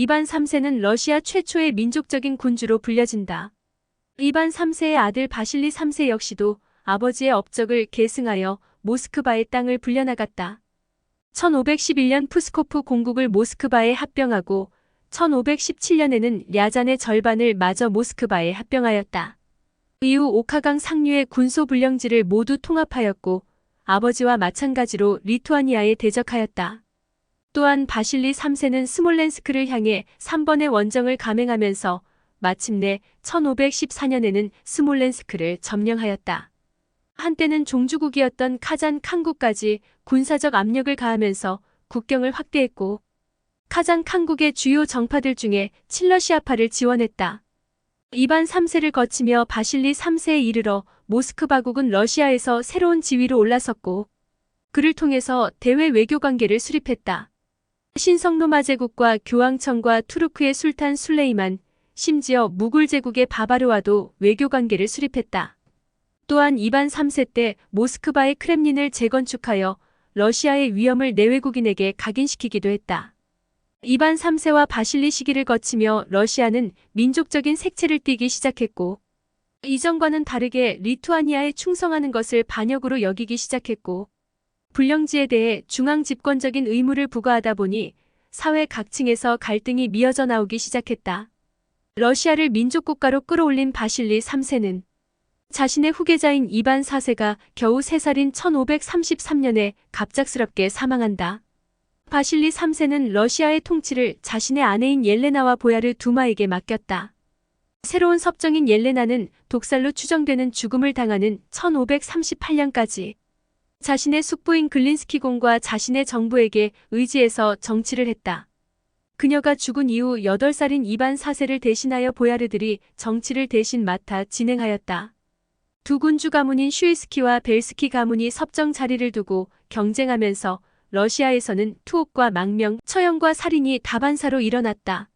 이반 3세는 러시아 최초의 민족적인 군주로 불려진다. 이반 3세의 아들 바실리 3세 역시도 아버지의 업적을 계승하여 모스크바의 땅을 불려나갔다. 1511년 푸스코프 공국을 모스크바에 합병하고 1517년에는 랴잔의 절반을 마저 모스크바에 합병하였다. 이후 오카강 상류의 군소 불령지를 모두 통합하였고 아버지와 마찬가지로 리투아니아에 대적하였다. 또한 바실리 3세는 스몰렌스크를 향해 3번의 원정을 감행하면서 마침내 1514년에는 스몰렌스크를 점령하였다. 한때는 종주국이었던 카잔 칸국까지 군사적 압력을 가하면서 국경을 확대했고 카잔 칸국의 주요 정파들 중에 칠러시아파를 지원했다. 이반 3세를 거치며 바실리 3세에 이르러 모스크바국은 러시아에서 새로운 지위로 올라섰고 그를 통해서 대외 외교 관계를 수립했다. 신성로마 제국과 교황청과 투르크의 술탄 술레이만, 심지어 무굴 제국의 바바르와도 외교 관계를 수립했다. 또한 이반 3세 때 모스크바의 크렘린을 재건축하여 러시아의 위험을 내외국인에게 각인시키기도 했다. 이반 3세와 바실리 시기를 거치며 러시아는 민족적인 색채를 띠기 시작했고 이전과는 다르게 리투아니아에 충성하는 것을 반역으로 여기기 시작했고 불령지에 대해 중앙 집권적인 의무를 부과하다 보니 사회 각층에서 갈등이 미어져 나오기 시작했다. 러시아를 민족국가로 끌어올린 바실리 3세는 자신의 후계자인 이반 4세가 겨우 3살인 1533년에 갑작스럽게 사망한다. 바실리 3세는 러시아의 통치를 자신의 아내인 옐레나와 보야르 두마에게 맡겼다. 새로운 섭정인 옐레나는 독살로 추정되는 죽음을 당하는 1538년까지 자신의 숙부인 글린스키 공과 자신의 정부에게 의지해서 정치를 했다. 그녀가 죽은 이후 8살인 이반 4세를 대신하여 보야르들이 정치를 대신 맡아 진행하였다. 두 군주 가문인 슈이스키와 벨스키 가문이 섭정 자리를 두고 경쟁하면서 러시아에서는 투옥과 망명, 처형과 살인이 다반사로 일어났다.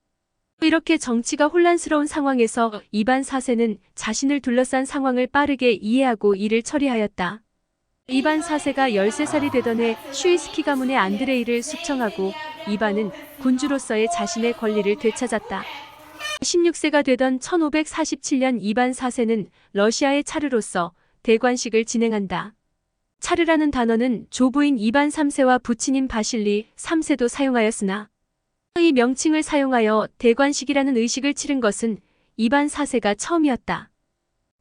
이렇게 정치가 혼란스러운 상황에서 이반 4세는 자신을 둘러싼 상황을 빠르게 이해하고 일을 처리하였다. 이반 4세가 13살이 되던 해 슈이스키 가문의 안드레이를 숙청하고 이반은 군주로서의 자신의 권리를 되찾았다. 16세가 되던 1547년 이반 4세는 러시아의 차르로서 대관식을 진행한다. 차르라는 단어는 조부인 이반 3세와 부친인 바실리 3세도 사용하였으나 이 명칭을 사용하여 대관식이라는 의식을 치른 것은 이반 4세가 처음이었다.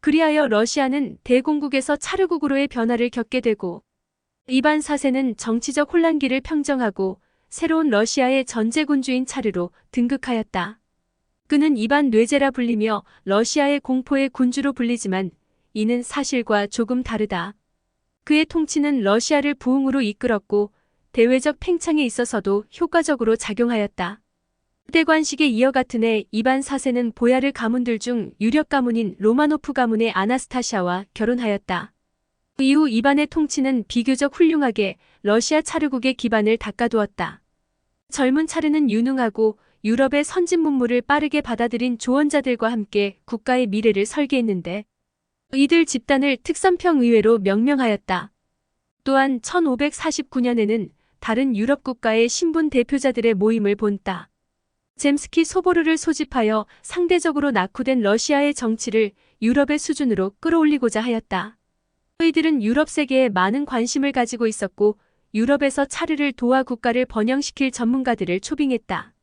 그리하여 러시아는 대공국에서 차르국으로의 변화를 겪게 되고 이반 4세는 정치적 혼란기를 평정하고 새로운 러시아의 전제군주인 차르로 등극하였다. 그는 이반 뇌제라 불리며 러시아의 공포의 군주로 불리지만 이는 사실과 조금 다르다. 그의 통치는 러시아를 부흥으로 이끌었고 대외적 팽창에 있어서도 효과적으로 작용하였다. 대관식에 이어 같은 해 이반 4세는 보야르 가문들 중 유력 가문인 로마노프 가문의 아나스타샤와 결혼하였다. 이후 이반의 통치는 비교적 훌륭하게 러시아 차르국의 기반을 닦아두었다. 젊은 차르는 유능하고 유럽의 선진 문물을 빠르게 받아들인 조언자들과 함께 국가의 미래를 설계했는데 이들 집단을 특선평 의회로 명명하였다. 또한 1549년에는 다른 유럽 국가의 신분 대표자들의 모임을 본다. 젬스키 소보르를 소집하여 상대적으로 낙후된 러시아의 정치를 유럽의 수준으로 끌어올리고자 하였다. 이들은 유럽 세계에 많은 관심을 가지고 있었고 유럽에서 차르를 도와 국가를 번영시킬 전문가들을 초빙했다.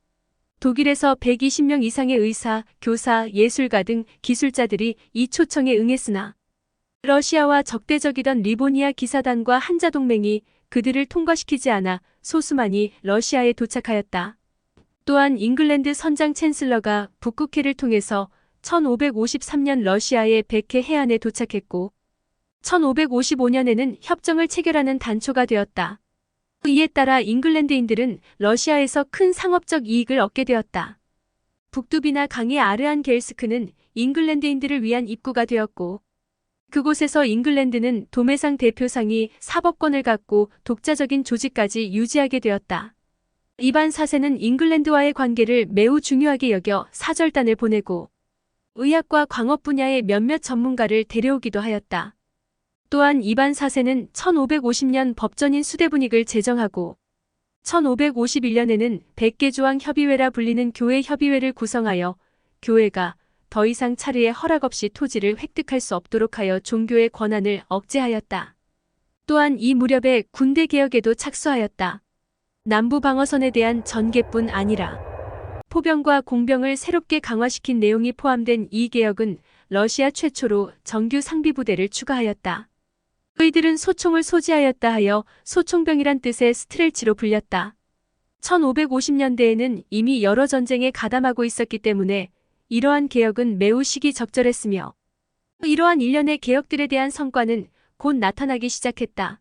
독일에서 120명 이상의 의사, 교사, 예술가 등 기술자들이 이 초청에 응했으나 러시아와 적대적이던 리보니아 기사단과 한자동맹이 그들을 통과시키지 않아 소수만이 러시아에 도착하였다. 또한 잉글랜드 선장 챈슬러가 북극해를 통해서 1553년 러시아의 백해 해안에 도착했고 1555년에는 협정을 체결하는 단초가 되었다. 이에 따라 잉글랜드인들은 러시아에서 큰 상업적 이익을 얻게 되었다. 북두비나 강의 아르안 겔스크는 잉글랜드인들을 위한 입구가 되었고 그곳에서 잉글랜드는 도매상 대표상이 사법권을 갖고 독자적인 조직까지 유지하게 되었다. 이반 사세는 잉글랜드와의 관계를 매우 중요하게 여겨 사절단을 보내고 의학과 광업 분야의 몇몇 전문가를 데려오기도 하였다. 또한 이반 사세는 1550년 법전인 수대분익을 제정하고 1551년에는 백개조항 협의회라 불리는 교회 협의회를 구성하여 교회가 더 이상 차르의 허락 없이 토지를 획득할 수 없도록 하여 종교의 권한을 억제하였다. 또한 이 무렵에 군대 개혁에도 착수하였다. 남부 방어선에 대한 전개뿐 아니라 포병과 공병을 새롭게 강화시킨 내용이 포함된 이 개혁은 러시아 최초로 정규 상비 부대를 추가하였다. 의들은 소총을 소지하였다 하여 소총병이란 뜻의 스트렐치로 불렸다. 1550년대에는 이미 여러 전쟁에 가담하고 있었기 때문에 이러한 개혁은 매우 시기적절했으며 이러한 일련의 개혁들에 대한 성과는 곧 나타나기 시작했다.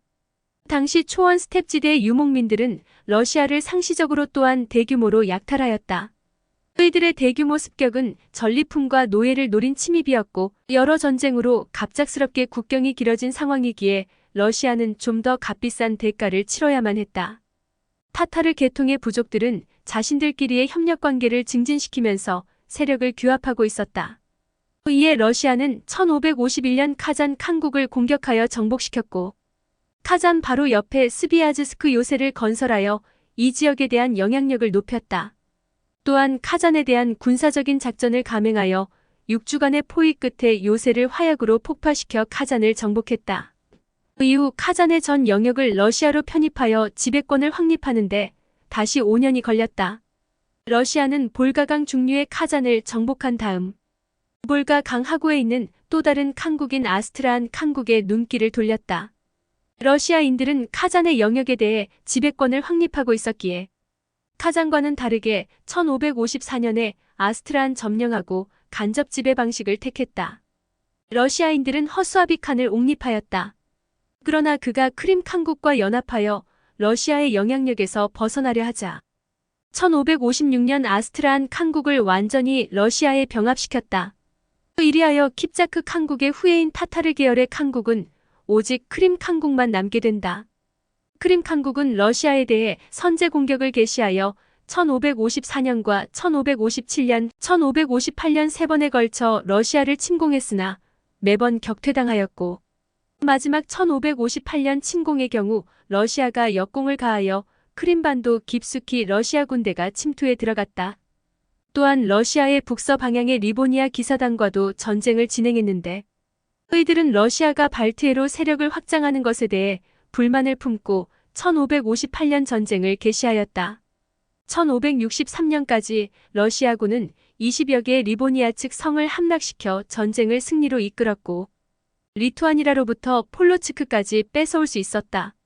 당시 초원 스텝지대의 유목민들은 러시아를 상시적으로 또한 대규모로 약탈하였다. 그들의 대규모 습격은 전리품과 노예를 노린 침입이었고 여러 전쟁으로 갑작스럽게 국경이 길어진 상황이기에 러시아는 좀 더 값비싼 대가를 치러야만 했다. 타타르 계통의 부족들은 자신들끼리의 협력 관계를 증진시키면서 세력을 규합하고 있었다. 이에 러시아는 1551년 카잔 칸국을 공격하여 정복시켰고 카잔 바로 옆에 스비아즈스크 요새를 건설하여 이 지역에 대한 영향력을 높였다. 또한 카잔에 대한 군사적인 작전을 감행하여 6주간의 포위 끝에 요새를 화약으로 폭파시켜 카잔을 정복했다. 그 이후 카잔의 전 영역을 러시아로 편입하여 지배권을 확립하는데 다시 5년이 걸렸다. 러시아는 볼가강 중류의 카잔을 정복한 다음 볼가강 하구에 있는 또 다른 칸국인 아스트라한 칸국에 눈길을 돌렸다. 러시아인들은 카잔의 영역에 대해 지배권을 확립하고 있었기에 카잔과는 다르게 1554년에 아스트라한 점령하고 간접 지배 방식을 택했다. 러시아인들은 허수아비칸을 옹립하였다. 그러나 그가 크림 칸국과 연합하여 러시아의 영향력에서 벗어나려 하자 1556년 아스트라한 칸국을 완전히 러시아에 병합시켰다. 이리하여 킵자크 칸국의 후예인 타타르 계열의 칸국은 오직 크림 칸국만 남게 된다. 크림 칸국은 러시아에 대해 선제 공격을 개시하여 1554년과 1557년, 1558년 세 번에 걸쳐 러시아를 침공했으나 매번 격퇴당하였고 마지막 1558년 침공의 경우 러시아가 역공을 가하여 크림반도 깊숙이 러시아 군대가 침투에 들어갔다. 또한 러시아의 북서 방향의 리보니아 기사단과도 전쟁을 진행했는데 의들은 러시아가 발트해로 세력을 확장하는 것에 대해 불만을 품고 1558년 전쟁을 개시하였다. 1563년까지 러시아군은 20여 개의 리보니아 측 성을 함락시켜 전쟁을 승리로 이끌었고 리투아니라로부터 폴로츠크까지 뺏어올 수 있었다.